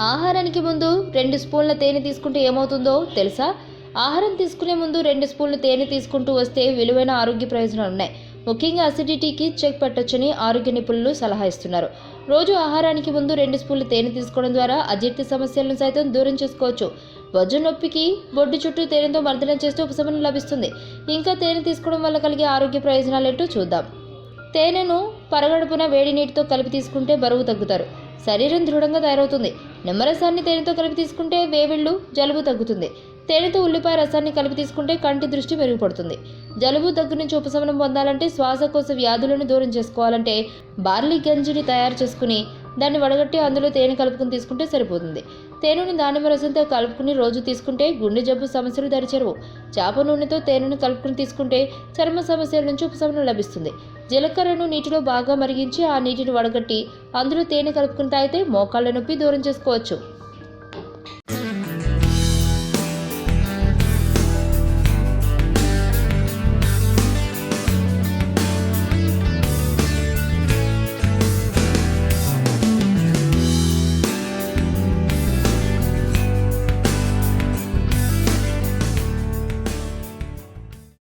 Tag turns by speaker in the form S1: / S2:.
S1: ఆహారానికి ముందు రెండు స్పూన్ల తేనె తీసుకుంటే ఏమవుతుందో తెలుసా? ఆహారం తీసుకునే ముందు రెండు స్పూన్ల తేనె తీసుకుంటూ వస్తే విలువైన ఆరోగ్య ప్రయోజనాలు ఉన్నాయి. ముఖ్యంగా అసిడిటీకి చెక్ పెట్టొచ్చని ఆరోగ్య నిపుణులు సలహా ఇస్తున్నారు. రోజు ఆహారానికి ముందు రెండు స్పూన్లు తేనె తీసుకోవడం ద్వారా అజీర్తి సమస్యలను సైతం దూరం చేసుకోవచ్చు. వజ్ర నొప్పికి బొడ్డు చుట్టూ తేనెతో మర్దనం చేస్తే ఉపశమనం లభిస్తుంది. ఇంకా తేనె తీసుకోవడం వల్ల కలిగే ఆరోగ్య ప్రయోజనాలు ఏంటో చూద్దాం. తేనెను పరగడుపున వేడి నీటితో కలిపి తీసుకుంటే బరువు తగ్గుతారు. శరీరం దృఢంగా తయారవుతుంది. నిమ్మరసాన్ని తేనెతో కలిపి తీసుకుంటే వేవిళ్ళు జలుబు తగ్గుతుంది. తేనెతో ఉల్లిపాయ రసాన్ని కలిపి తీసుకుంటే కంటి దృష్టి మెరుగుపడుతుంది. జలుబు దగ్గు నుంచి ఉపశమనం పొందాలంటే శ్వాసకోశ వ్యాధులను దూరం చేసుకోవాలంటే బార్లీ గంజిని తయారు చేసుకుని దాన్ని వడగట్టి అందులో తేనె కలుపుకుని తీసుకుంటే సరిపోతుంది. తేనెను దానిమ్మ రసంతో కలుపుకుని రోజు తీసుకుంటే గుండె జబ్బు సమస్యలు దరిచేరవు చేప నూనెతో తేనెను కలుపుకుని తీసుకుంటే చర్మ సమస్యల నుంచి ఉపశమనం లభిస్తుంది. జీలకర్రను నీటిలో బాగా మరిగించి ఆ నీటిని వడగట్టి అందులో తేనె కలుపుకుని తాగితే మోకాళ్ళ నొప్పి దూరం చేసుకోవచ్చు.